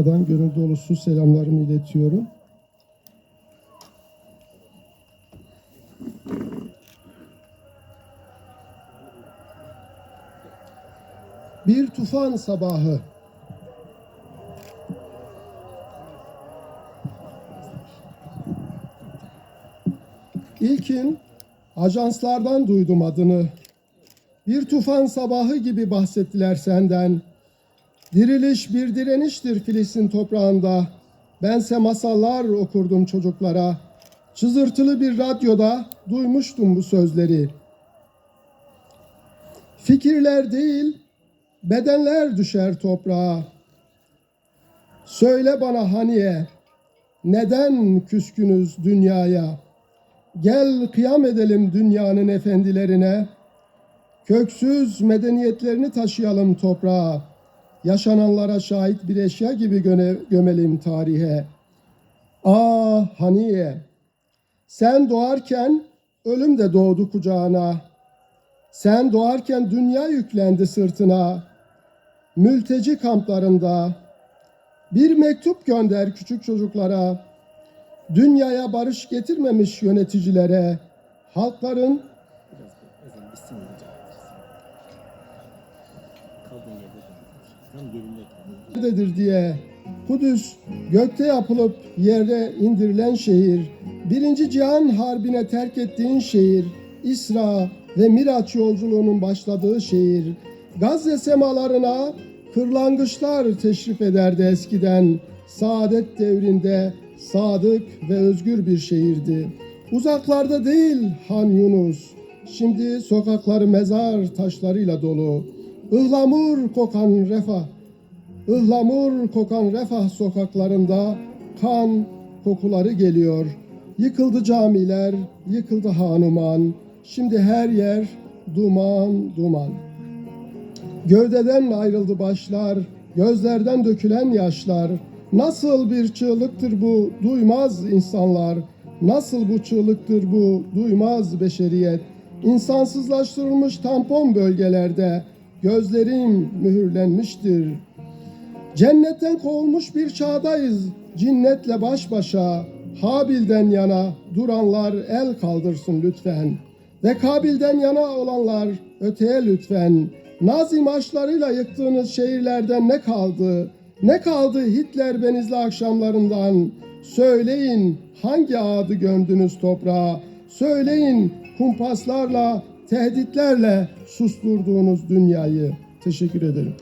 Buradan gönül dolusu selamlarımı iletiyorum. Bir tufan sabahı. İlkin ajanslardan duydum adını. Bir tufan sabahı gibi bahsettiler senden. Diriliş bir direniştir Filistin toprağında. Bense masallar okurdum çocuklara. Çızırtılı bir radyoda duymuştum bu sözleri. Fikirler değil, bedenler düşer toprağa. Söyle bana Haniye, neden küskünüz dünyaya? Gel kıyam edelim dünyanın efendilerine. Köksüz medeniyetlerini taşıyalım toprağa. Yaşananlara şahit bir eşya gibi göne, gömelim tarihe. Ah Haniye, sen doğarken ölüm de doğdu kucağına. Sen doğarken dünya yüklendi sırtına. Mülteci kamplarında bir mektup gönder küçük çocuklara. Dünyaya barış getirmemiş yöneticilere, halkların. Nerededir diye Kudüs gökte yapılıp yere indirilen şehir, birinci cihan harbine terk ettiğin şehir, İsra ve Miraç yolculuğunun başladığı şehir, Gazze semalarına kırlangıçlar teşrif ederdi eskiden, saadet devrinde sadık ve özgür bir şehirdi. Uzaklarda değil Han Yunus, şimdi sokakları mezar taşlarıyla dolu, ıhlamur kokan refah Ihlamur kokan refah sokaklarında kan kokuları geliyor. Yıkıldı camiler, yıkıldı hanuman. Şimdi her yer duman duman. Gövdeden ayrıldı başlar, gözlerden dökülen yaşlar. Nasıl bir çığlıktır bu duymaz insanlar. Nasıl bu çığlıktır bu duymaz beşeriyet. İnsansızlaştırılmış tampon bölgelerde gözlerim mühürlenmiştir. Cennetten kovulmuş bir çağdayız. Cinnetle baş başa, Habil'den yana duranlar el kaldırsın lütfen. Ve Kabil'den yana olanlar öteye lütfen. Nazim aşlarıyla yıktığınız şehirlerden ne kaldı? Ne kaldı Hitler benizli akşamlarından? Söyleyin hangi adı gömdünüz toprağa? Söyleyin kumpaslarla, tehditlerle susturduğunuz dünyayı. Teşekkür ederim.